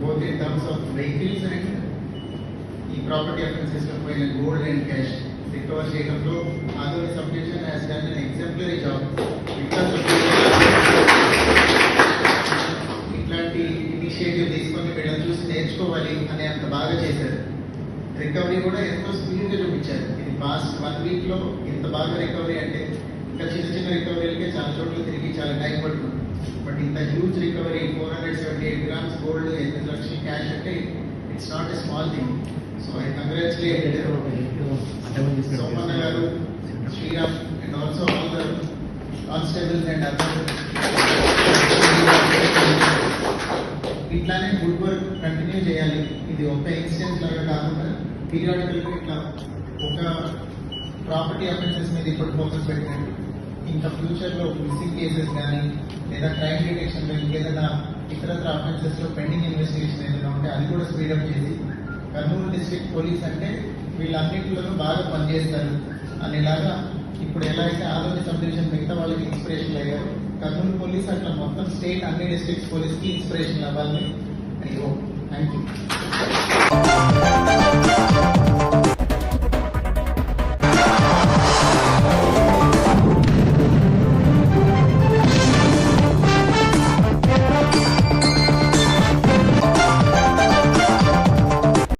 both in terms of vehicles and ఈ property offences system పైన gold and cash recover చేయడంలో Adoni sub division has done an exemplary job ఇట్లాంటి initiative తీసుకొని వీళ్ళని చూసి నేర్చుకోవాలి అని అంత బాగా చేశారు. రికవరీ కూడా ఎంతో స్పీడ్గా చూపించారు. ఇది పాస్ట్ వన్ వీక్లో ఇంత బాగా రికవరీ అంటే ఇంకా చిన్న చిన్న రికవరీలకే చాలా చోట్ల తిరిగి చాలా టైం పడుతుంది. బట్ ఇంత huge recovery four hundred seventy eight grams gold ఎనిమిది లక్షల క్యాష్ అంటే it's not a small thing so I congratulate Somanna garu Sriram and also all the constables and other ఇట్లానే గుడ్ వర్క్ కంటిన్యూ చేయాలి. ఇది ఒక incident లాగా కాకుండా periodical ఇట్లా ఒక ప్రాపర్టీ అఫెన్సెస్ మీద ఇప్పుడు ఫోకస్ పెట్టినట్టు. ఇంకా ఫ్యూచర్లో మిస్సింగ్ కేసెస్ కానీ లేదా క్రైమ్ డిటెక్షన్ ఇంకేదైనా ఇతరత్ర అఫెన్సెస్లో పెండింగ్ ఇన్వెస్టిగేషన్ ఏదైనా ఉంటే అది కూడా స్పీడప్ చేసి కర్నూలు డిస్ట్రిక్ట్ పోలీస్ అంటే వీళ్ళన్నింటిలోనూ బాగా పనిచేస్తారు. అనేలాగా ఇప్పుడు ఎలా అయితే ఆదోని సబ్ డివిజన్ మిగతా వాళ్ళకి ఇన్స్పిరేషన్ అయ్యారు కర్నూలు పోలీస్ అట్లా మొత్తం స్టేట్ అన్ని డిస్ట్రిక్ట్స్ పోలీస్కి ఇన్స్పిరేషన్ అవ్వాలని థ్యాంక్ యూ